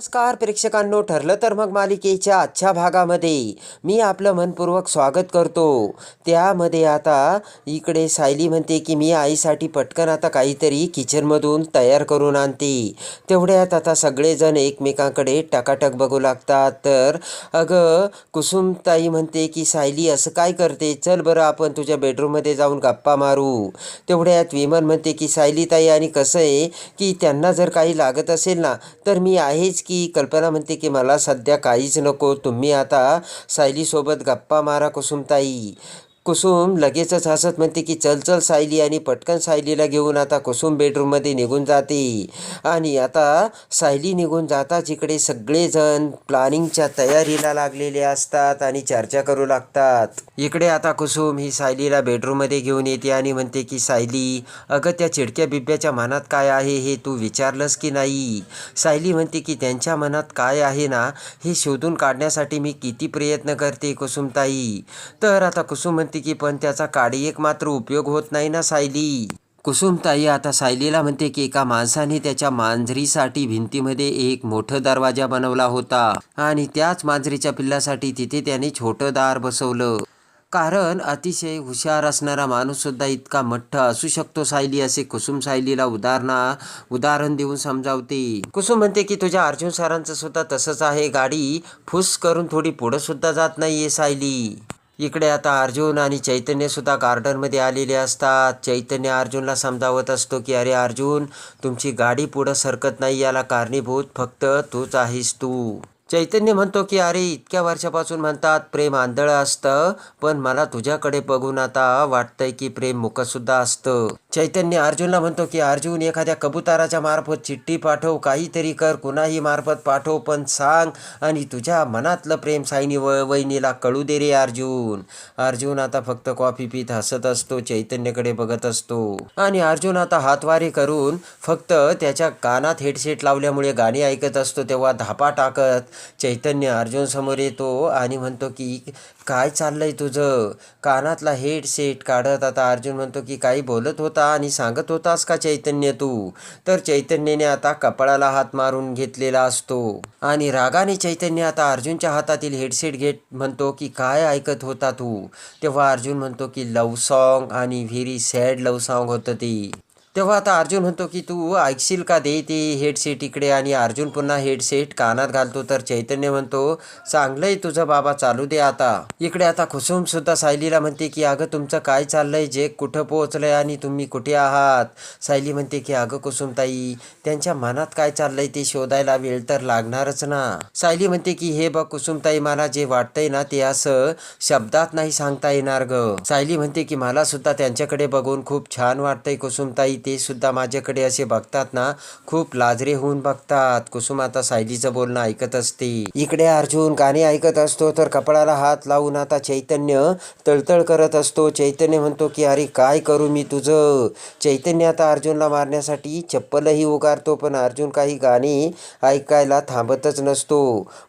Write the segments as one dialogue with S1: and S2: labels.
S1: नमस्कार प्रेक्षकांनो. ठरलं तर मग मालिकेच्या आजच्या भागामध्ये मी आपलं मनपूर्वक स्वागत करतो. त्यामध्ये आता इकडे सायली म्हणते की मी आईसाठी पटकन आता काहीतरी किचनमधून तयार करून आणते. तेवढ्यात आता सगळेजण एकमेकांकडे टकाटक बघू लागतात. तर अगं कुसुमताई म्हणते की सायली असं काय करते? चल बरं आपण तुझ्या बेडरूममध्ये जाऊन गप्पा मारू. तेवढ्यात विमन म्हणते की सायलीताई आणि कसं आहे की त्यांना जर काही लागत असेल ना तर मी आहेच की कल्पना म्हणते की मला सध्या काहीच नको. तुम्ही आता सायलीसोबत गप्पा मारा कुसुमताई. कुसुम लगेचच हसत म्हणते की चल चल सायली आणि पटकन सायलीला घेऊन आता कुसुम बेडरूममध्ये निघून जाते. आणि आता सायली निघून जाताच इकडे सगळेजण प्लॅनिंगच्या तयारीला लागलेले असतात आणि चर्चा करू लागतात. इकडे आता कुसुम ही सायलीला बेडरूममध्ये घेऊन येते आणि म्हणते की सायली अगं त्या चिडक्या बिब्याच्या मनात काय आहे हे तू विचारलंस की नाही? सायली म्हणते की त्यांच्या मनात काय आहे ना हे शोधून काढण्यासाठी मी किती प्रयत्न करते कुसुमताई. तर आता कुसुम म्हणते की पण त्याचा काडी एक मात्र उपयोग होत नाही ना सायली. कुसुमताई आता सायलीला म्हणते की एका माणसाने त्याच्या मांजरीसाठी भिंतीमध्ये एक मोठं दरवाजा बनवला होता आणि त्याच मांजरीच्या पिल्लासाठी तिथे त्याने छोटं दार बसवलं. कारण अतिशय हुशार असणारा माणूससुद्धा इतका मठ्ठ असू शकतो सायली असे कुसुम सायलीला उदाहरणा उदाहरण देऊन समजावते. कुसुम म्हणते की तुझ्या अर्जुन सरांचं सुद्धा तसंच आहे. गाडी फुस करून थोडी पुढं सुद्धा जात नाहीये सायली. इकडे आता अर्जुन आणि चैतन्यसुद्धा गार्डनमध्ये आलेले असतात. चैतन्य अर्जुनला समजावत असतो की अरे अर्जुन तुमची गाडी पुढं सरकत नाही याला कारणीभूत फक्त तूच आहेस तू. चैतन्य म्हणतो की अरे इतक्या वर्षापासून म्हणतात प्रेम आंधळं असतं पण मला तुझ्याकडे बघून आता वाटतंय की प्रेम मुकसुद्धा असतं. चैतन्य अर्जुनला म्हणतो की अर्जुन एखाद्या कबुताराच्या मार्फत चिठ्ठी पाठव काहीतरी कर कुणाही मार्फत पाठव पण सांग आणि तुझ्या मनातलं प्रेम सायनी व वहिनीला कळू दे रे अर्जुन. अर्जुन आता फक्त कॉफी पित हसत असतो चैतन्यकडे बघत असतो. आणि अर्जुन आता हातवारी करून फक्त त्याच्या कानात हेडसेट लावल्यामुळे गाणी ऐकत असतो तेव्हा धापा टाकत चैतन्य अर्जुन समोर येतो आणि म्हणतो की काय चाललंय तुझं? कानातला हेडसेट काढत आता. अर्जुन म्हणतो की काही बोलत होता आणि सांगत होतास का चैतन्य तू? तर चैतन्यने आता कपाळाला हात मारून घेतलेला असतो. आणि रागाने चैतन्य आता अर्जुनच्या हातातील हेडसेट घेत म्हणतो की काय ऐकत होता तू? तेव्हा अर्जुन म्हणतो की लव सॉन्ग आणि व्हेरी सॅड लव सॉन्ग होतं ते. तेव्हा आता अर्जुन म्हणतो की तू ऐकशील का दे ते हेडसेट इकडे आणि अर्जुन पुन्हा हेडसेट कानात घालतो. तर चैतन्य म्हणतो चांगलंय तुझं बाबा चालू दे आता. इकडे आता कुसुम सुद्धा सायलीला म्हणते की अगं तुमचं काय चाललंय? जे कुठं पोहोचलंय आणि तुम्ही कुठे आहात? सायली म्हणते की अगं कुसुमताई त्यांच्या मनात काय चाललंय ते शोधायला वेळ तर लागणारच ना. सायली म्हणते की हे बघ कुसुमताई मला जे वाटतंय ना ते असं शब्दात नाही सांगता येणार ग. सायली म्हणते की मला सुद्धा त्यांच्याकडे बघून खूप छान वाटतंय कुसुमताई ते सुद्धा माझ्याकडे असे बघतात ना खूप लाजरे होऊन बघतात. कुसुम आता सायलीचं बोलणं ऐकत असते. इकडे अर्जुन गाणे ऐकत असतो तर कपाळाला हात लावून आता चैतन्य तळतळ करत असतो. चैतन्य म्हणतो की अरे काय करू मी तुझं? चैतन्य आता अर्जुनला मारण्यासाठी चप्पलही उगारतो पण अर्जुन काही गाणी ऐकायला थांबतच नसतो.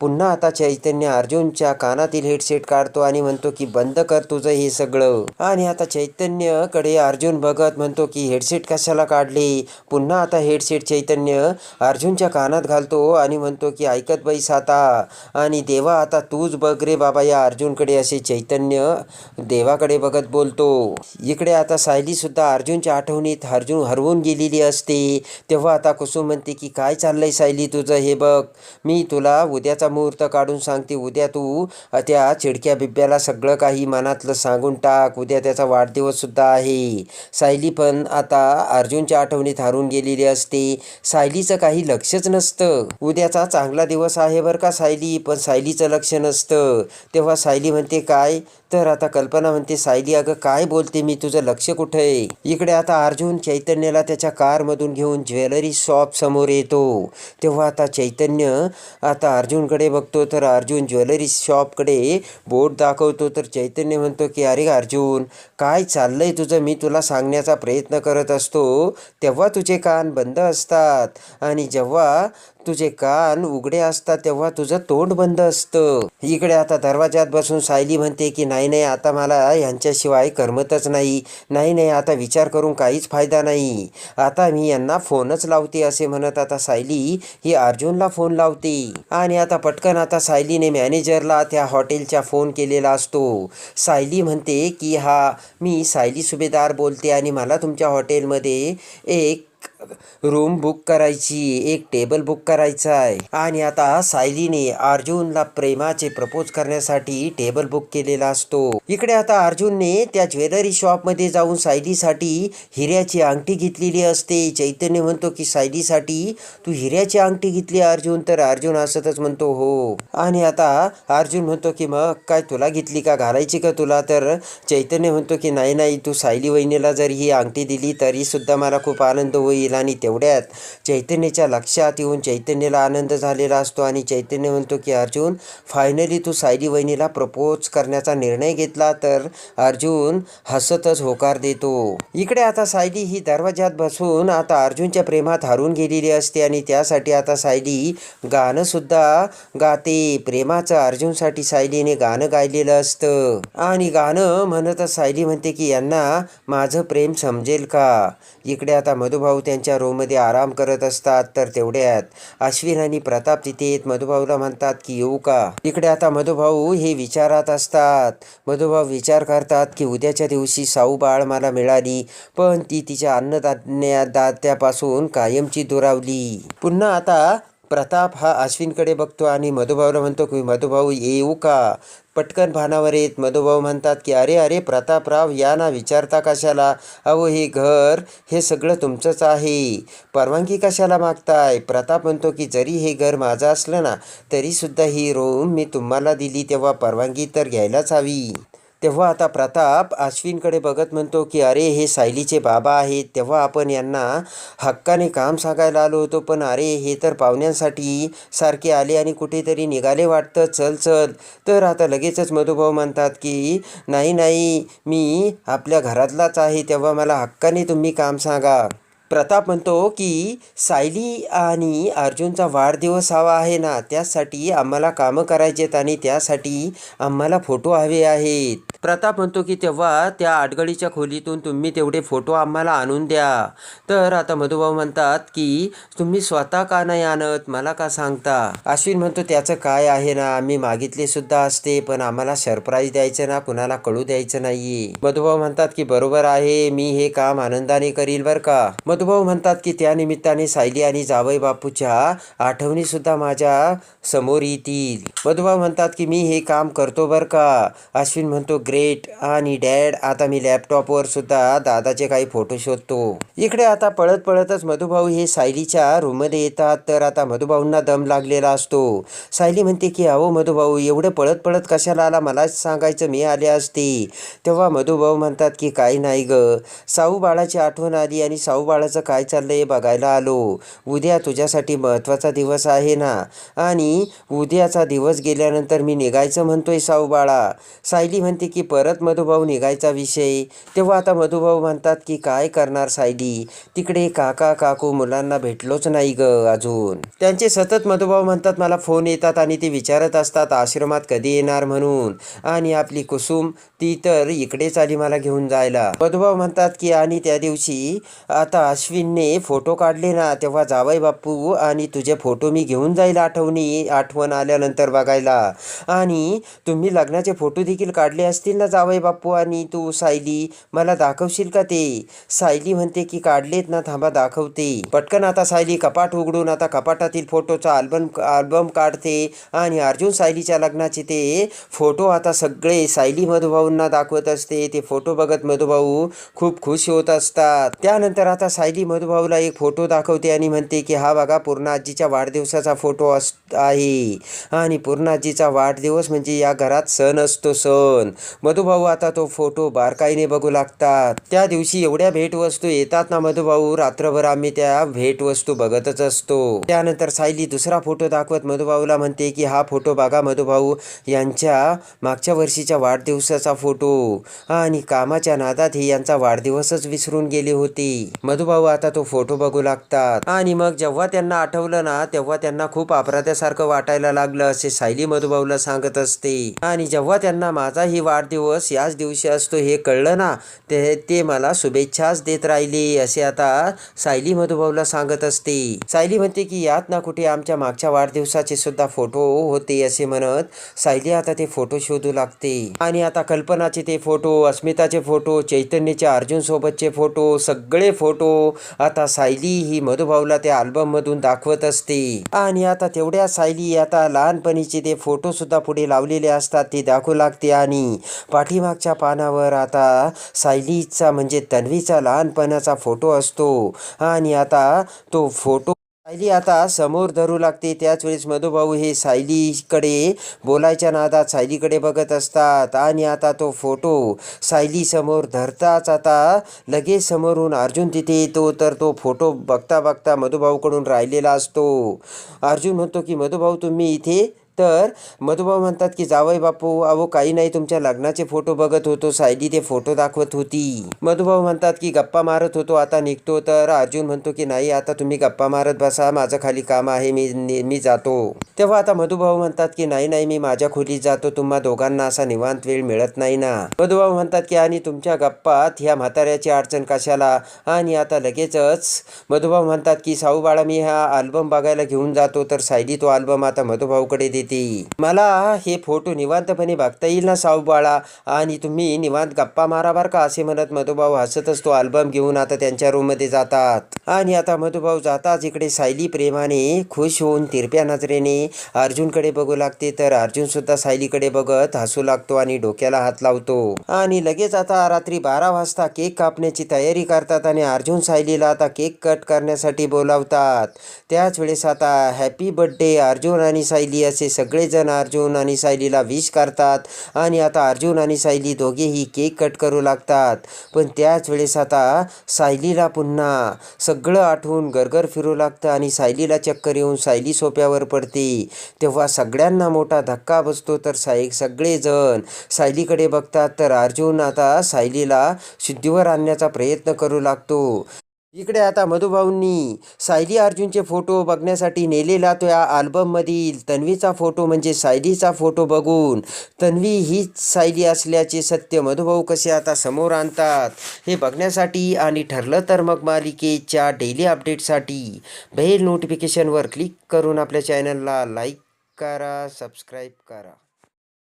S1: पुन्हा आता चैतन्य अर्जुनच्या कानातील हेडसेट काढतो आणि म्हणतो की बंद कर तुझं हे सगळं. आणि आता चैतन्यकडे अर्जुन बघत म्हणतो की हेडसेट कशाला काढले? पुन्हा आता हेडसेट चैतन्य अर्जुनच्या कानात घालतो आणि म्हणतो की ऐकत बैस आता. आणि देवा आता तूच बघ रे बाबा या अर्जुनकडे असे चैतन्य देवाकडे बघत बोलतो. इकडे आता सायलीसुद्धा अर्जुनच्या आठवणीत अर्जुन हरवून गेलेली असते. तेव्हा आता कुसुम म्हणते की काय चाललंय सायली तुझं हे बघ. मी तुला उद्याचा मुहूर्त काढून सांगते. उद्या तू त्या चिडक्या बिब्याला सगळं काही मनातलं सांगून टाक. उद्या त्याचा वाढदिवससुद्धा आहे. सायली पण आता अर्जुनच्या आठवणीत हरून गेलेली असते. सायलीचं काही लक्षच नसतं. उद्याचा चांगला दिवस आहे बरं का सायली पण सायलीचं लक्ष नसतं. तेव्हा सायली म्हणते काय? तर आता कल्पना म्हणते सायली अगं काय बोलते मी? तुझं लक्ष कुठं आहे? इकडे आता अर्जुन चैतन्याला त्याच्या कारमधून घेऊन ज्वेलरी शॉप समोर येतो. तेव्हा आता चैतन्य आता अर्जुनकडे बघतो तर अर्जुन ज्वेलरी शॉपकडे बोट दाखवतो. तर चैतन्य म्हणतो की अरे अर्जुन काय चाललंय तुझं? मी तुला सांगण्याचा प्रयत्न करत असतो. तेव्हा तुझे कान बंद असतात. आणि जेव्हा तुझे कान उघडे असतात तेव्हा तुझं तोंड बंद असतं. इकडे आता दरवाजात बसून सायली म्हणते की नाही नाही आता मला यांच्याशिवाय करमतच नाही. नाही नाही आता विचार करून काहीच फायदा नाही. आता मी यांना फोनच लावते असे म्हणत आता सायली ही अर्जुनला फोन लावते. आणि आता पटकन आता सायलीने मॅनेजरला त्या हॉटेलच्या फोन केलेला असतो. सायली म्हणते की हा मी सायली सुभेदार बोलते आणि मला तुमच्या हॉटेलमध्ये एक रूम बुक करायची एक टेबल बुक करायचा आहे. आणि आता सायलीने अर्जुनला प्रेमाचे प्रपोज करण्यासाठी टेबल बुक केलेला असतो. इकडे आता अर्जुनने त्या ज्वेलरी शॉपमध्ये जाऊन सायलीसाठी हिऱ्याची अंगठी घेतलेली असते. चैतन्य म्हणतो की सायलीसाठी तू हिऱ्याची अंगठी घेतली अर्जुन. तर अर्जुन हसतच म्हणतो हो. आणि आता अर्जुन म्हणतो की मग काय तुला घेतली का? घालायची का तुला? तर चैतन्य म्हणतो की नाही नाही. तू सायली वहिनीला जर ही अंगठी दिली तरी सुद्धा मला खूप आनंद होईल. आणि तेवढ्यात चैतन्याच्या लक्षात येऊन चैतन्याला आनंद झालेला असतो आणि चैतन्य म्हणतो की अर्जुन फायनली तू सायली वहिनीला प्रपोज करण्याचा निर्णय घेतला तर अर्जुन हसतच होकार देतो. इकडे आता सायली ही दरवाज्यात बसून आता अर्जुनच्या प्रेमात हरून गेलेली असते आणि त्यासाठी आता सायली गाणं सुद्धा गाते. प्रेमाचं अर्जुनसाठी सायलीने गाणं गायलेलं असतं. आणि गाणं म्हणतच सायली म्हणते की यांना माझं प्रेम समजेल का? इकडे आता मधुभाऊ त्यांच्या रूममध्ये आराम करत असतात तर तेवढ्यात अश्विन आणि प्रताप तिथे येत मधुभाऊला म्हणतात की येऊ का? इकडे आता मधुभाऊ हे विचारात असतात. मधुभाऊ विचार करतात की उद्याच्या दिवशी साऊ बाळ मला मिळाली पण ती तिच्या अन्नदान्या दात्यापासून कायमची दुरावली. पुन्हा आता प्रताप हा अश्विनकडे बघतो आणि मधुभाऊला म्हणतो की मधुभाऊ येऊ का? पटकन भानावर येत. मधुभाऊ म्हणतात की अरे अरे प्रतापराव या ना विचारता कशाला? अहो हे घर हे सगळं तुमचंच आहे. परवानगी कशाला मागताय? प्रताप म्हणतो की जरी हे घर माझं असलं ना तरीसुद्धा ही रूम मी तुम्हाला दिली तेव्हा परवानगी तर घ्यायलाच हवी. तेव्हा आता प्रताप अश्विनकडे बघत म्हणतो की अरे हे सायलीचे बाबा आहेत. तेव्हा आपण यांना हक्काने काम सांगायला आलो होतो पण अरे हे तर पाहुण्यांसाठी सारखे आले आणि कुठेतरी निघाले वाटतं. चल चल. तर आता लगेचच मधुभाऊ म्हणतात की नाही नाही मी आपल्या घरातलाच आहे. तेव्हा मला हक्काने तुम्ही काम सांगा. प्रताप म्हणतो की सायली आणि अर्जुनचा वाढदिवस हवा आहे ना त्यासाठी आम्हाला कामं करायचेत आणि त्यासाठी आम्हाला फोटो हवे आहेत. प्रताप म्हणतो की तेव्हा त्या आडगळीच्या खोलीतून तुम्ही तेवढे फोटो आम्हाला आणून द्या. तर आता मधुभाऊ म्हणतात की तुम्ही स्वतः का नाही आणत? मला का सांगता? अश्विन म्हणतो त्याचं काय आहे ना आम्ही मागितले सुद्धा असते पण आम्हाला सरप्राईज द्यायचं ना कुणाला कळू द्यायचं नाहीये. मधुभाऊ म्हणतात की बरोबर आहे मी हे काम आनंदाने करील बर का? मधुभाऊ म्हणतात की त्या निमित्ताने सायली आणि जावई बापूच्या आठवणी सुद्धा माझ्यासमोर येतील. मधुभाऊ म्हणतात की मी हे काम करतो बर का? अश्विन म्हणतो ग्रेट. आणि डॅड आता मी लॅपटॉपवर सुद्धा दादाचे काही फोटो शोधतो. इकडे आता पळत पळतच मधुभाऊ हे सायलीच्या रूममध्ये येतात तर आता मधुभाऊंना दम लागलेला असतो. सायली म्हणते की अहो मधुभाऊ एवढं पळत पळत कशाला आला? मलाच सांगायचं मी आले असते. तेव्हा मधुभाऊ म्हणतात की काही नाही ग. साऊ बाळाची आठवण आली आणि साऊ बाळाचं काय चाललंय बघायला आलो. उद्या तुझ्यासाठी महत्त्वाचा दिवस आहे ना? आणि उद्याचा दिवस गेल्यानंतर मी निघायचं म्हणतोय साऊ बाळा सायली म्हणते की परत मधुभाऊ निघायचा विषय. तेव्हा आता मधुभाऊ म्हणतात की काय करणार सायली? तिकडे काका काकू मुलांना भेटलोच नाही ग अजून. त्यांचे सतत मधुभाऊ म्हणतात मला फोन येतात आणि ते विचारत असतात आश्रमात कधी येणार म्हणून? आणि आपली कुसुम ती तर इकडेच आली मला घेऊन जायला. मधुभाऊ म्हणतात की आणि त्या दिवशी आता अश्विनने फोटो काढले ना तेव्हा जावई बापू आणि तुझे फोटो मी घेऊन जाईल आठवणी आठवण आल्यानंतर बघायला. आणि तुम्ही लग्नाचे फोटो देखील काढले असतील ना जावई बापू आणि तू सायली? मला दाखवशील का ते? सायली म्हणते की काढलेत ना थांबा दाखवते. पटकन आता सायली कपाट उघडून आता कपाटातील फोटोचा अल्बम अल्बम काढते. आणि अर्जुन सायलीच्या लग्नाचे ते फोटो आता सगळे सायली मधुभाऊंना दाखवत असते. ते फोटो बघत मधुभाऊ खूप खुश होत असतात. त्यानंतर आता सायली मधुभाऊला एक फोटो दाखवते आणि म्हणते की हा बघा पूर्ण आजीच्या वाढदिवसाचा फोटो अस आहे. आणि पूर्ण आजीचा वाढदिवस म्हणजे या घरात सण असतो सण. मधुभाऊ आता तो फोटो बारकाईने बघू लागतात. त्या दिवशी एवढ्या भेटवस्तू येतात ना मधुभाऊ रात्रभर आम्ही त्या भेटवस्तू बघतच असतो. त्यानंतर सायली दुसरा फोटो दाखवत मधुभाऊला म्हणते की हा फोटो बघा मधुभाऊ यांच्या मागच्या वर्षीच्या वाढदिवसाचा फोटो. आणि कामाच्या नादात हे यांचा वाढदिवसच विसरून गेले होते. मधुभाऊ भाऊ आता तो फोटो बघू लागतात. आणि मग जेव्हा त्यांना आठवलं ना तेव्हा त्यांना खूप अपराध्यासारखं वाटायला लागलं असे सायली मधुभाऊला सांगत असते. आणि जेव्हा त्यांना माझा ही वाढदिवस याच दिवशी असतो हे कळलं ना ते ते मला शुभेच्छाच देत राहिले असे आता सायली मधुभाऊला सांगत असते. सायली म्हणते की यात ना कुठे आमच्या मागच्या वाढदिवसाचे सुद्धा फोटो होते असे म्हणत सायली आता ते फोटो शोधू लागते. आणि आता कल्पनाचे ते फोटो अस्मिताचे फोटो चैतन्यच्या अर्जुन सोबतचे फोटो सगळे फोटो आता सायली ही मधुभाऊला त्या अल्बममधून दाखवत असते. आणि आता तेवढ्या सायली आता लहानपणीचे ते फोटो सुद्धा पुढे लावलेले असतात ते दाखवू लागते. आणि पाठीमागच्या पानावर आता सायलीचा म्हणजे तन्वीचा लहानपणाचा फोटो असतो. आणि आता तो फोटो सायली आता समोर धरू लागते. त्याच वेळेस मधुभाऊ हे सायलीकडे बोलायच्या नादात सायलीकडे बघत असतात आणि आता तो फोटो सायली समोर धरताच आता लगेच समोरून अर्जुन तिथे येतो. तर तो फोटो बघता बघता मधुभाऊकडून राहिलेला असतो. अर्जुन म्हणतो की मधुभाऊ तुम्ही इथे तर मधुभाऊ म्हणतात की जावई बापू अहो काही नाही तुमच्या लग्नाचे फोटो बघत होतो सायली ते फोटो दाखवत होती. मधुभाऊ म्हणतात की गप्पा मारत होतो आता निघतो. तर अर्जुन म्हणतो की नाही आता तुम्ही गप्पा मारत बसा माझं खाली काम आहे मी मी जातो. तेव्हा आता मधुभाऊ म्हणतात की नाही नाही मी माझ्या खोलीत जातो तुम्हा दोघांना असा निवांत वेळ मिळत नाही ना. मधुभाऊ म्हणतात की आणि तुमच्या गप्पात ह्या म्हाताऱ्याची अडचण कशाला? आणि आता लगेचच मधुभाऊ म्हणतात की साऊ बाळा मी हा अल्बम बघायला घेऊन जातो तर सायली तो अल्बम आता मधुभाऊकडे देते. मला हे फोटो निवांतपणे बघता येईल ना साऊ बाळा? आणि तुम्ही निवांत गप्पा मारा बर का? असे म्हणत मधुभाऊ हसतच तो अल्बम घेऊन आता त्यांच्या रूममध्ये जातात. आणि आता मधुभाऊ जाताच इकडे सायली प्रेमाने खुश होऊन तिरप्या नजरेने अर्जुनकडे बघू लागते. तर अर्जुन सुद्धा सायलीकडे बघत हसू लागतो आणि डोक्याला हात लावतो. आणि लगेच आता रात्री बारा वाजता केक कापण्याची तयारी करतात आणि अर्जुन सायलीला आता केक कट करण्यासाठी बोलावतात. त्याच वेळेस आता हॅपी बड्डे अर्जुन आणि सायली असे सगळेजण अर्जुन आणि सायलीला विश करतात. आणि आता अर्जुन आणि सायली दोघेही केक कट करू लागतात. पण त्याच वेळेस आता सायलीला पुन्हा सगळं आठवून गरगर फिरू लागतं आणि सायलीला चक्कर येऊन सायली सोप्यावर पडते. तेव्हा सगळ्यांना मोठा धक्का बसतो तर साय सगळेजण सायलीकडे बघतात. तर अर्जुन आता सायलीला शुद्धीवर आणण्याचा प्रयत्न करू लागतो. इकडे आता मधुभाऊंनी सायली अर्जुनचे फोटो बघण्यासाठी नेलेला तो या आल्बममधील तन्वीचा फोटो म्हणजे सायलीचा फोटो बघून. तन्वी हीच सायली असल्याचे सत्य मधुभाऊ कसे आता समोर आणतात हे बघण्यासाठी आणि ठरलं तर मग मालिकेच्या डेली अपडेटसाठी बेल नोटिफिकेशनवर क्लिक करून आपल्या चॅनलला लाईक करा सबस्क्राईब करा.